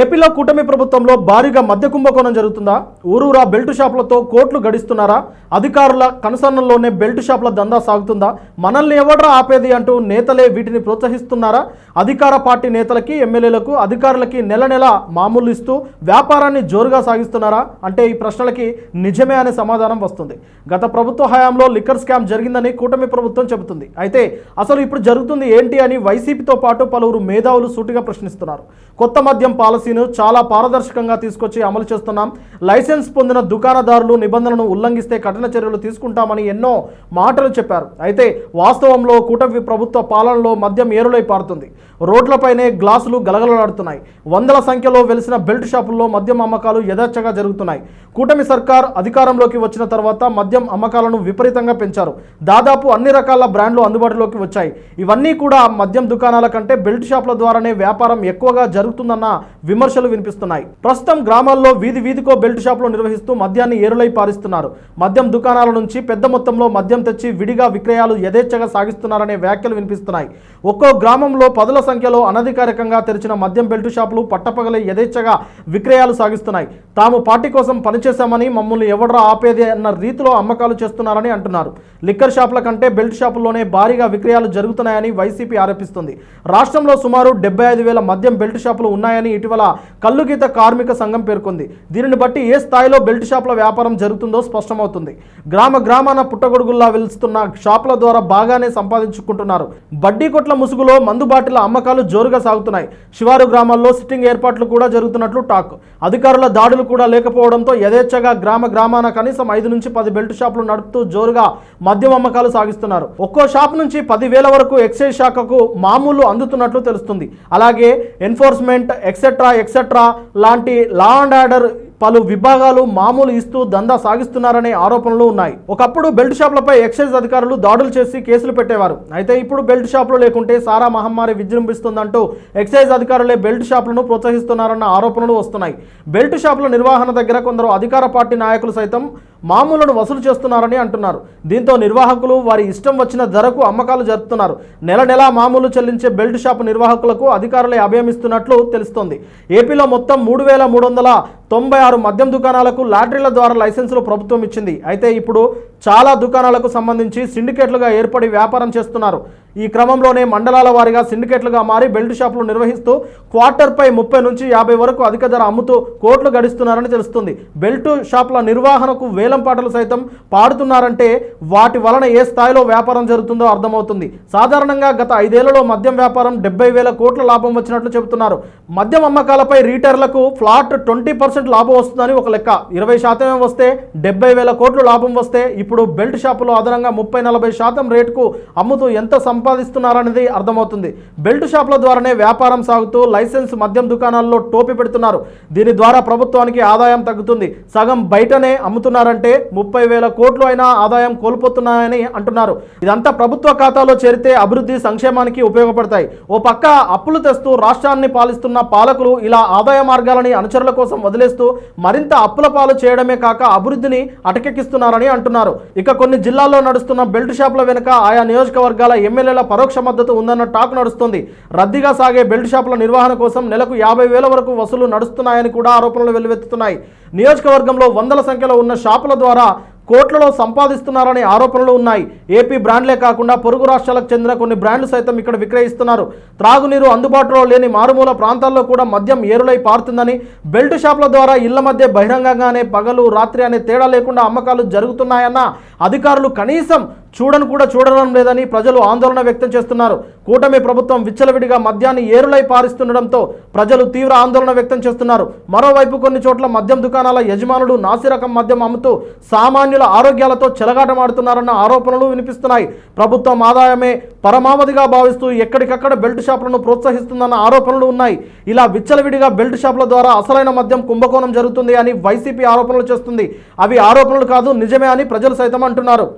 ఏపీలో కూటమి ప్రభుత్వంలో భారీగా మద్య కుంభకోణం జరుగుతుందా? ఊరూరా బెల్ట్ షాపులతో కోట్లు గడిస్తున్నారా? అధికారుల కనుసన్నల్లోనే బెల్ట్ షాపుల దందా సాగుతుందా? మనల్ని ఎవడ్రా ఆపేది అంటూ నేతలే వీటిని ప్రోత్సహిస్తున్నారా? అధికార పార్టీ నేతలకి ఎమ్మెల్యేలకు అధికారులకి నెల నెల మామూలు ఇస్తూ వ్యాపారాన్ని జోరుగా సాగిస్తున్నారా? అంటే ఈ ప్రశ్నలకి నిజమే అనే సమాధానం వస్తుంది. గత ప్రభుత్వ హయాంలో లిక్కర్ స్కామ్ జరిగిందని కూటమి ప్రభుత్వం చెబుతుంది. అయితే అసలు ఇప్పుడు జరుగుతుంది ఏంటి అని వైసీపీతో పాటు పలువురు మేధావులు సూటిగా ప్రశ్నిస్తున్నారు. కొత్త మద్యం పాలసీ పాలసీను చాలా పారదర్శకంగా తీసుకొచ్చి అమలు చేస్తున్నాం. లైసెన్స్ పొందిన దుకాణదారులు నిబంధనలను ఉల్లంఘిస్తే కఠిన చర్యలు తీసుకుంటామని ఎన్నో మాటలు చెప్పారు. అయితే వాస్తవంలో కూటమి ప్రభుత్వ పాలనలో మద్యం ఏరులై పారుతుంది. రోడ్లపైనే గ్లాసులు గలగలలాడుతున్నాయి. వందల సంఖ్యలో వెలిసిన బెల్ట్ షాపుల్లో మద్యం అమ్మకాలు యథేచ్ఛగా జరుగుతున్నాయి. కూటమి సర్కార్ అధికారంలోకి వచ్చిన తర్వాత మద్యం అమ్మకాలను విపరీతంగా పెంచారు. దాదాపు అన్ని రకాల బ్రాండ్లు అందుబాటులోకి వచ్చాయి. ఇవన్నీ కూడా మద్యం దుకాణాల కంటే బెల్ట్ షాపుల ద్వారానే వ్యాపారం ఎక్కువగా జరుగుతుందన్న విమర్శలు వినిపిస్తున్నాయి. ప్రస్తుతం గ్రామాల్లో వీధి వీధికో బెల్ట్ షాపులు నిర్వహిస్తూ మద్యాన్ని ఏరులై పారిస్తున్నారు. మద్యం దుకాణాల నుంచి పెద్ద మొత్తంలో మద్యం తెచ్చి విడిగా విక్రయాలు యథేచ్ఛగా సాగిస్తున్నారనే వ్యాఖ్యలు వినిపిస్తున్నాయి. ఒక్కో గ్రామంలో పదుల సంఖ్యలో అనధికారికంగా తెరిచిన మద్యం బెల్ట్ షాపులు పట్టపగలే యథేచ్ఛగా విక్రయాలు సాగిస్తున్నాయి. తాము పార్టీ కోసం పనిచేశామని మమ్మల్ని ఎవడరా ఆపేది అన్న రీతిలో అమ్మకాలు చేస్తున్నారని అంటున్నారు. లిక్కర్ షాపుల కంటే బెల్ట్ షాపుల్లోనే భారీగా విక్రయాలు జరుగుతున్నాయని వైసీపీ ఆరోపిస్తుంది. రాష్ట్రంలో సుమారు డెబ్బై ఐదు వేల మద్యం బెల్ట్ షాపులు ఉన్నాయని ఇటీవల కల్లుగీత కార్మిక సంఘం పేర్కొంది. దీనిని బట్టి ఏ స్థాయిలో బెల్ట్ షాపుల వ్యాపారం జరుగుతుందో స్పష్టమవుతుంది. గ్రామ గ్రామాన పుట్టగొడుగుల్లా వెలుస్తున్న షాపుల ద్వారా బాగానే సంపాదించుకుంటున్నారు. బడ్డీ కొట్ల ముసుగులో మందు బాటిల అమ్మకాలు జోరుగా సాగుతున్నాయి. శివారు గ్రామాల్లో సిట్టింగ్ ఏర్పాట్లు కూడా జరుగుతున్నట్లు టాక్. అధికారుల దాడులు కూడా లేకపోవడంతో యథేచ్ఛగా గ్రామ గ్రామాన కనీసం ఐదు నుంచి పది బెల్ట్ షాపులు నడుపుతూ జోరుగా మద్యం అమ్మకాలు సాగిస్తున్నారు. ఒక్కో షాప్ నుంచి పదివేల వరకు ఎక్సైజ్ శాఖకు మామూలు అందుతున్నట్లు తెలుస్తుంది. అలాగే ఎన్ఫోర్స్మెంట్ ఎక్సెట్రా ఎక్సెట్రా లాంటి లా అండ్ ఆర్డర్ పలు విభాగాలు మామూలు ఇస్తూ దందా సాగిస్తున్నారనే ఆరోపణలు ఉన్నాయి. ఒకప్పుడు బెల్ట్ షాపులపై ఎక్సైజ్ అధికారులు దాడులు చేసి కేసులు పెట్టేవారు. అయితే ఇప్పుడు బెల్ట్ షాపులు లేకుంటే సారా మహమ్మారి విజృంభిస్తుందంటూ ఎక్సైజ్ అధికారులే బెల్ట్ షాపులను ప్రోత్సహిస్తున్నారన్న ఆరోపణలు వస్తున్నాయి. బెల్ట్ షాపుల నిర్వహణ దగ్గర కొందరు అధికార పార్టీ నాయకులు సైతం మామూలను వసూలు చేస్తున్నారని అంటున్నారు. దీంతో నిర్వాహకులు వారి ఇష్టం వచ్చిన ధరకు అమ్మకాలు జరుపుతున్నారు. నెల నెలా మామూలు చెల్లించే బెల్ట్ షాపు నిర్వాహకులకు అధికారులే అభయమిస్తున్నట్లు తెలుస్తోంది. ఏపీలో మొత్తం మూడు వేల మూడు వందల తొంభై ఆరు మద్యం దుకాణాలకు లాటరీల ద్వారా లైసెన్సులు ప్రభుత్వం ఇచ్చింది. అయితే ఇప్పుడు చాలా దుకాణాలకు సంబంధించి సిండికేట్లుగా ఏర్పడి వ్యాపారం చేస్తున్నారు. ఈ క్రమంలోనే మండలాల వారీగా సిండికేట్లుగా మారి బెల్ట్ షాపులు నిర్వహిస్తూ క్వార్టర్పై ముప్పై నుంచి యాభై వరకు అధిక ధర అమ్ముతూ కోట్లు గడిస్తున్నారని తెలుస్తుంది. బెల్ట్ షాపుల నిర్వహణకు వేలం పాటలు సైతం పాడుతున్నారంటే వాటి వలన ఏ స్థాయిలో వ్యాపారం జరుగుతుందో అర్థమవుతుంది. సాధారణంగా గత ఐదేళ్ళలో మద్యం వ్యాపారం డెబ్బై వేల కోట్ల లాభం వచ్చినట్లు చెబుతున్నారు. మద్యం అమ్మకాలపై రీటైర్లకు ఫ్లాట్ ట్వంటీ పర్సెంట్ లాభం వస్తుందని ఒక లెక్క. ఇరవై శాతమే వస్తే డెబ్బై వేల కోట్లు లాభం వస్తే ఇప్పుడు బెల్ట్ షాపులో అదనంగా ముప్పై నలభై శాతం రేటుకు అమ్ముతూ ఎంత సంపాదిస్తున్నారనేది అర్థమవుతుంది. బెల్ట్ షాప్ల ద్వారానే వ్యాపారం సాగుతూ లైసెన్స్ మద్యం దుకాణాల్లో టోపీ పెడుతున్నారు. దీని ద్వారా ప్రభుత్వానికి ఆదాయం తగ్గుతుంది. సగం బయటనే అమ్ముతున్నారంటే ముప్పై వేల కోట్లు అయినా ఆదాయం కోల్పోతున్నాయని అంటున్నారు. ఇదంతా ప్రభుత్వ ఖాతాలో చేరితే అభివృద్ధి సంక్షేమానికి ఉపయోగపడతాయి. ఓ పక్క అప్పులు తెస్తూ రాష్ట్రాన్ని పాలిస్తున్న పాలకులు ఇలా ఆదాయ మార్గాలని అనుచరుల కోసం వదిలేస్తూ మరింత అప్పుల పాలు చేయడమే కాక అభివృద్ధిని అటకెక్కిస్తున్నారని అంటున్నారు. ఇక కొన్ని జిల్లాల్లో నడుస్తున్న బెల్ట్ షాప్ల వెనుక ఆయా నియోజకవర్గాల ఎమ్మెల్యే ఎమ్మెల్యేల పరోక్ష మద్దతు ఉందన్న టాక్ నడుస్తుంది. రద్దీగా సాగే బెల్ట్ షాపుల నిర్వహణ కోసం నెలకు యాభై వేల వరకు వసూలు నడుస్తున్నాయని కూడా ఆరోపణలు వెల్లువెత్తుతున్నాయి. నియోజకవర్గంలో వందల సంఖ్యలో ఉన్న షాపుల ద్వారా కోట్లలో సంపాదిస్తున్నారనే ఆరోపణలు ఉన్నాయి. ఏపీ బ్రాండ్లే కాకుండా పొరుగు రాష్ట్రాలకు చెందిన కొన్ని బ్రాండ్లు సైతం ఇక్కడ విక్రయిస్తున్నారు. త్రాగునీరు అందుబాటులో లేని మారుమూల ప్రాంతాల్లో కూడా మద్యం ఏరులై పారుతుందని బెల్ట్ షాపుల ద్వారా ఇళ్ళ మధ్య బహిరంగంగానే పగలు రాత్రి అనే తేడా లేకుండా అమ్మకాలు జరుగుతున్నాయన్న అధికారులు కనీసం చూడను కూడా చూడడం లేదని ప్రజలు ఆందోళన వ్యక్తం చేస్తున్నారు. కూటమి ప్రభుత్వం విచ్చలవిడిగా మద్యాన్ని ఏరులై పారిస్తుండడంతో ప్రజలు తీవ్ర ఆందోళన వ్యక్తం చేస్తున్నారు. మరోవైపు కొన్ని చోట్ల మద్యం దుకాణాల యజమానులు నాసిరకం మద్యం అమ్ముతూ సామాన్యుల ఆరోగ్యాలతో చెలగాటమాడుతున్నారన్న ఆరోపణలు వినిపిస్తున్నాయి. ప్రభుత్వం ఆదాయమే పరమావధిగా భావిస్తూ ఎక్కడికక్కడ బెల్ట్ షాపులను ప్రోత్సహిస్తుందన్న ఆరోపణలు ఉన్నాయి. ఇలా విచ్చలవిడిగా బెల్ట్ షాపుల ద్వారా అసలైన మద్యం కుంభకోణం జరుగుతుంది అని వైసీపీ ఆరోపణలు చేస్తుంది. అవి ఆరోపణలు కాదు నిజమే అని ప్రజలు సైతం అంటున్నారు.